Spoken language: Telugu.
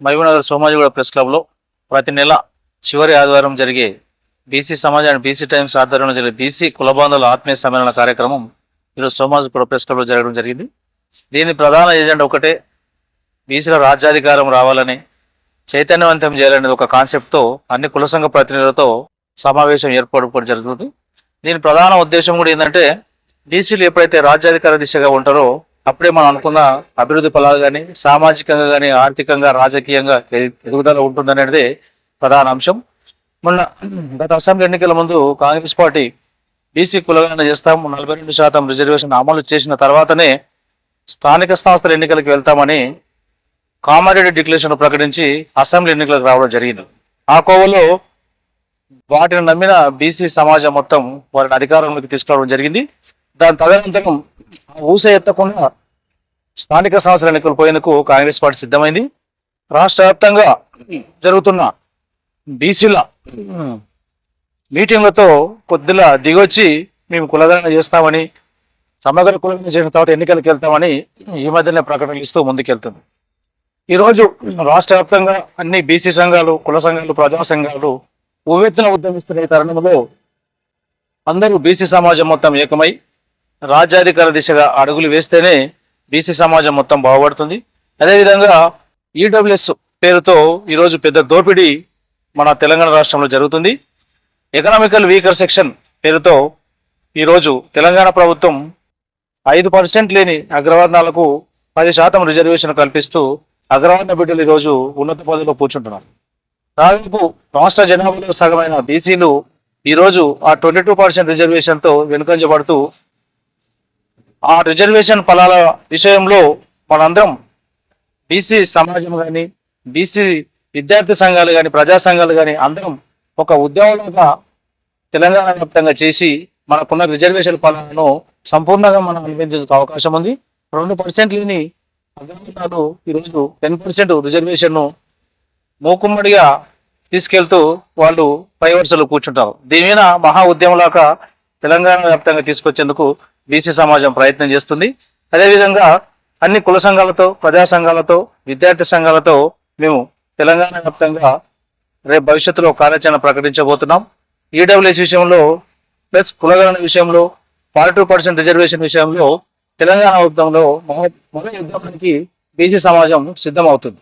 మహబూబ్నగర్ సోమాజిగూడ ప్రెస్ క్లబ్లో ప్రతి నెల చివరి ఆదివారం జరిగే బీసీ సమాజాన్ని బీసీ టైమ్స్ ఆధ్వర్యంలో జరిగే బీసీ కులబాంధవుల ఆత్మీయ సమ్మేళన కార్యక్రమం ఈరోజు సోమాజిగూడ ప్రెస్ క్లబ్లో జరగడం జరిగింది. దీని ప్రధాన ఏజెండా ఒకటే బీసీల రాజ్యాధికారం రావాలని చైతన్యవంతం చేయాలనేది ఒక కాన్సెప్ట్తో అన్ని కుల సంఘ ప్రతినిధులతో సమావేశం ఏర్పడుకోవడం జరుగుతుంది. దీని ప్రధాన ఉద్దేశం కూడా ఏంటంటే బీసీలు ఎప్పుడైతే రాజ్యాధికార దిశగా ఉంటారో అప్పుడే మనం అనుకున్న అభివృద్ధి ఫలాలు కానీ సామాజికంగా కానీ ఆర్థికంగా రాజకీయంగా ఎదుగుదల ఉంటుందనేది ప్రధాన అంశం. మొన్న గత అసెంబ్లీ ఎన్నికల ముందు కాంగ్రెస్ పార్టీ బీసీ కులగణన చేస్తాం నలభై రెండు శాతం రిజర్వేషన్ అమలు చేసిన తర్వాతనే స్థానిక సంస్థల ఎన్నికలకు వెళ్తామని కామారెడ్డి డిక్లరేషన్ ప్రకటించి అసెంబ్లీ ఎన్నికలకు రావడం జరిగింది. ఆ కోవలో వాటిని నమ్మిన బీసీ సమాజం మొత్తం వారిని అధికారంలోకి తీసుకురావడం జరిగింది. దాని తదనంతరం ఊస ఎత్తకుండా స్థానిక సంస్థల ఎన్నికలు పోయేందుకు కాంగ్రెస్ పార్టీ సిద్ధమైంది. రాష్ట్ర వ్యాప్తంగా జరుగుతున్న బీసీల మీటింగ్లతో కొద్దిలా దిగొచ్చి మేము కులగణన చేస్తామని సమగ్ర కులగణన చేసిన తర్వాత ఎన్నికలకు వెళ్తామని ఈ మధ్యనే ప్రకటనలు ఇస్తూ ముందుకెళ్తుంది. ఈరోజు రాష్ట్ర వ్యాప్తంగా అన్ని బీసీ సంఘాలు కుల సంఘాలు ప్రజా సంఘాలు ఉవ్వెత్తున ఉద్యమిస్తున్న ఈ తరుణంలో అందరూ బీసీ సమాజం మొత్తం ఏకమై రాజ్యాధికార దిశగా అడుగులు వేస్తేనే బీసీ సమాజం మొత్తం బాగుపడుతుంది. అదేవిధంగా ఈడబ్ల్యూఎస్ పేరుతో ఈరోజు పెద్ద దోపిడీ మన తెలంగాణ రాష్ట్రంలో జరుగుతుంది. ఎకనామికల్ వీకర్ సెక్షన్ పేరుతో ఈరోజు తెలంగాణ ప్రభుత్వం ఐదు పర్సెంట్ లేని అగ్రవర్ణాలకు పది శాతం రిజర్వేషన్ కల్పిస్తూ అగ్రవర్ణ బిడ్డలు ఈరోజు ఉన్నత పదవిలో కూర్చుంటున్నారు. దాదాపు రాష్ట్ర జనాభాలో సగమైన బీసీలు ఈరోజు ఆ ట్వంటీ టూ పర్సెంట్ రిజర్వేషన్తో వెనుకంజబడుతూ ఆ రిజర్వేషన్ ఫలాల విషయంలో మనందరం బీసీ సమాజం కానీ బీసీ విద్యార్థి సంఘాలు కానీ ప్రజా సంఘాలు కానీ అందరం ఒక ఉద్యమంలాగా తెలంగాణ వ్యాప్తంగా చేసి మనకున్న రిజర్వేషన్ ఫలాలను సంపూర్ణంగా మనం అనుభవించేందుకు అవకాశం ఉంది. రెండు పర్సెంట్ లేని అగ్రవర్ణాలు ఈరోజు టెన్ పర్సెంట్ రిజర్వేషన్ను మూకుమ్మడిగా తీసుకెళ్తూ వాళ్ళు పై వరుసలో కూర్చుంటారు. దీని మీద మహా ఉద్యమంలాగా తెలంగాణ వ్యాప్తంగా తీసుకొచ్చేందుకు బీసీ సమాజం ప్రయత్నం చేస్తుంది. అదేవిధంగా అన్ని కుల సంఘాలతో ప్రజా సంఘాలతో విద్యార్థి సంఘాలతో మేము తెలంగాణ వ్యాప్తంగా రేపు భవిష్యత్తులో కార్యాచరణ ప్రకటించబోతున్నాం. ఈడబ్ల్యూఎస్ విషయంలో ప్లస్ కులగణన విషయంలో ఫార్టీ టూ పర్సెంట్ రిజర్వేషన్ విషయంలో తెలంగాణ వ్యాప్తంలో మహా మహా యుద్ధానికి బీసీ సమాజం సిద్ధమవుతుంది.